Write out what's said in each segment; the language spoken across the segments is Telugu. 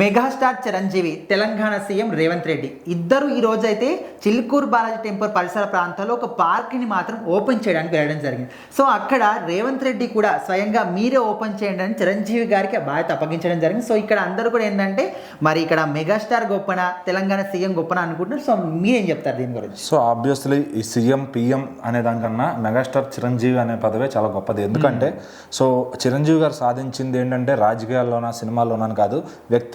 Megastar Chiranjeevi Telangana CM Revanth Reddy. ఇద్దరు ఈ రోజు అయితే చిలుకూరు బాలాజీ టెంపుల్ పరిసర ప్రాంతాల్లో ఒక పార్క్ని మాత్రం ఓపెన్ చేయడానికి వెళ్ళడం జరిగింది. సో అక్కడ రేవంత్ రెడ్డి కూడా స్వయంగా మీరే ఓపెన్ చేయండి అని చిరంజీవి గారికి బాధ్యత అప్పగించడం జరిగింది. సో ఇక్కడ అందరూ కూడా ఏంటంటే మరి ఇక్కడ మెగాస్టార్ గొప్పన తెలంగాణ సీఎం గొప్పన అనుకుంటున్నారు. సో మీరేం చెప్తారు దీని గురించి? సో ఆబ్వియస్లీ ఈ సీఎం పిఎం అనే దానికన్నా మెగాస్టార్ చిరంజీవి అనే పదవే చాలా గొప్పది. ఎందుకంటే సో చిరంజీవి గారు సాధించింది ఏంటంటే రాజకీయాల్లోనా సినిమాల్లోనా కాదు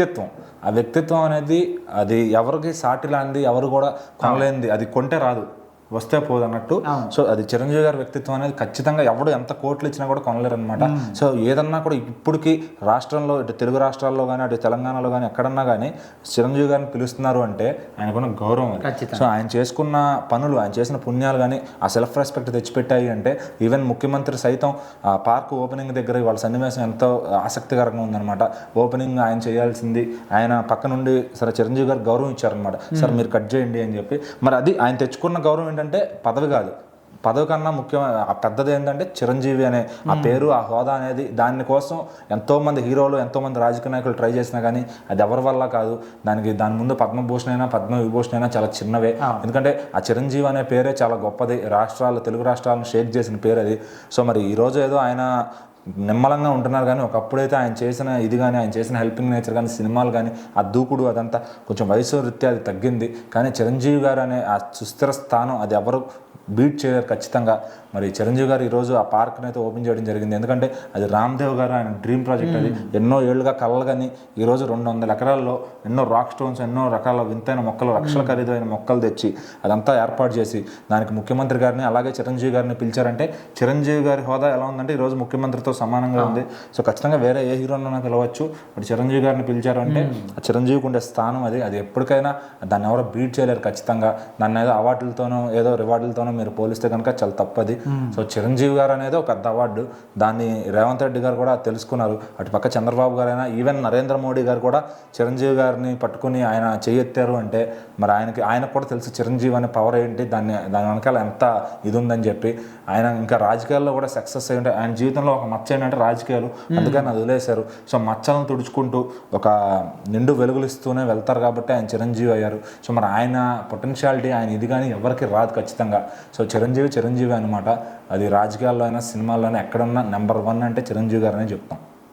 వ్యక్తిత్వం. ఆ వ్యక్తిత్వం అనేది అది ఎవరికి సాటి లాంది ఎవరు కూడా కొనలేనిది. అది కొంటే రాదు. వస్తే పోదు అన్నట్టు సో అది చిరంజీవి గారి వ్యక్తిత్వం అనేది ఖచ్చితంగా ఎవడు ఎంత కోట్లు ఇచ్చినా కూడా కొనలేరు అనమాట సో ఏదన్నా కూడా ఇప్పటికి రాష్ట్రంలో ఇటు తెలుగు రాష్ట్రాల్లో కానీ అటు తెలంగాణలో కానీ ఎక్కడన్నా కానీ చిరంజీవి గారిని పిలుస్తున్నారు అంటే ఆయనకున్న గౌరవం. సో ఆయన చేసుకున్న పనులు ఆయన చేసిన పుణ్యాలు కానీ ఆ సెల్ఫ్ రెస్పెక్ట్ తెచ్చిపెట్టాయి అంటే ఈవెన్ ముఖ్యమంత్రి సైతం ఆ పార్క్ ఓపెనింగ్ దగ్గర వాళ్ళ సన్నివేశం ఎంతో ఆసక్తికరంగా ఉందన్నమాట. ఓపెనింగ్ ఆయన చేయాల్సింది ఆయన పక్క నుండి సరే చిరంజీవి గారు గౌరవం ఇచ్చారనమాట సార్ మీరు కట్ చేయండి అని చెప్పి. మరి అది ఆయన తెచ్చుకున్న గౌరవం ఏంటంటే పదవి కాదు. పదవి కన్నా ముఖ్యమైన ఆ పెద్దది ఏంటంటే చిరంజీవి అనే ఆ పేరు ఆ హోదా అనేది దానికోసం ఎంతో మంది హీరోలు ఎంతో మంది రాజకీయ నాయకులు ట్రై చేసినా కానీ అది ఎవరి వల్ల కాదు. దానికి దాని ముందు పద్మభూషణ్ అయినా పద్మ విభూషణ్ అయినా చాలా చిన్నవే. ఎందుకంటే ఆ చిరంజీవి అనే పేరే చాలా గొప్పది. రాష్ట్రాలు తెలుగు రాష్ట్రాలను షేక్ చేసిన పేరు అది. సో మరి ఈరోజు ఏదో ఆయన నిమ్మలంగా ఉంటున్నారు కానీ ఒకప్పుడైతే ఆయన చేసిన ఇది కానీ ఆయన చేసిన హెల్పింగ్ నేచర్ కానీ సినిమాలు కానీ ఆ దూకుడు అదంతా కొంచెం వయసు రీత్యా అది తగ్గింది. కానీ చిరంజీవి గారు అనే ఆ సుస్థిర స్థానం అది ఎవరు బీట్ చేయరు ఖచ్చితంగా. మరి చిరంజీవి గారు ఈరోజు ఆ పార్క్ని అయితే ఓపెన్ చేయడం జరిగింది. ఎందుకంటే అది రామ్దేవ్ గారు ఆయన డ్రీమ్ ప్రాజెక్ట్ అది. ఎన్నో ఏళ్ళుగా కలగని ఈరోజు రెండు వందల ఎకరాల్లో ఎన్నో రాక్ స్టోన్స్ ఎన్నో రకాల వింతైన మొక్కలు లక్షల ఖరీదైన మొక్కలు తెచ్చి అదంతా ఏర్పాటు చేసి దానికి ముఖ్యమంత్రి గారిని అలాగే చిరంజీవి గారిని పిలిచారంటే చిరంజీవి గారి హోదా ఎలా ఉందంటే ఈరోజు ముఖ్యమంత్రితో సమానంగా ఉంది. సో ఖచ్చితంగా వేరే ఏ హీరోనైనా పిలవచ్చు. బట్ చిరంజీవి గారిని పిలిచారు అంటే ఆ చిరంజీవికి ఉండే స్థానం అది. అది ఎప్పటికైనా దాన్ని ఎవరో బీట్ చేయలేరు ఖచ్చితంగా. దాన్ని ఏదో అవార్డులతోనో ఏదో రివార్డులతోనో మీరు పోలిస్తే కనుక చాలా తప్పది. సో చిరంజీవి గారు అనేది ఒక పెద్ద అవార్డు. దాన్ని రేవంత్ రెడ్డి గారు కూడా తెలుసుకున్నారు. అటు పక్క చంద్రబాబు గారైనా ఈవెన్ నరేంద్ర మోడీ గారు కూడా చిరంజీవి గారిని పట్టుకుని ఆయన చేయెత్తారు అంటే మరి ఆయనకి ఆయనకు కూడా తెలుసు చిరంజీవి అనే పవర్ ఏంటి దాన్ని దాని వెనకాల ఎంత ఇది ఉందని చెప్పి. ఆయన ఇంకా రాజకీయాల్లో కూడా సక్సెస్ అయ్యి ఉంటే ఆయన జీవితంలో ఒక మచ్చ ఏంటంటే రాజకీయాలు. అందుకని వదిలేశారు. సో మచ్చలను తుడుచుకుంటూ ఒక నిండు వెలుగులిస్తూనే వెళ్తారు కాబట్టి ఆయన చిరంజీవి అయ్యారు. సో మరి ఆయన పొటెన్షియాలిటీ ఆయన ఇది కానీ ఎవరికి రాదు ఖచ్చితంగా. సో చిరంజీవి చిరంజీవి అనమాట అది రాజకీయాల్లో అయినా సినిమాల్లో అయినా ఎక్కడున్నా నెంబర్ వన్ అంటే చిరంజీవి గారనే చెప్తాం.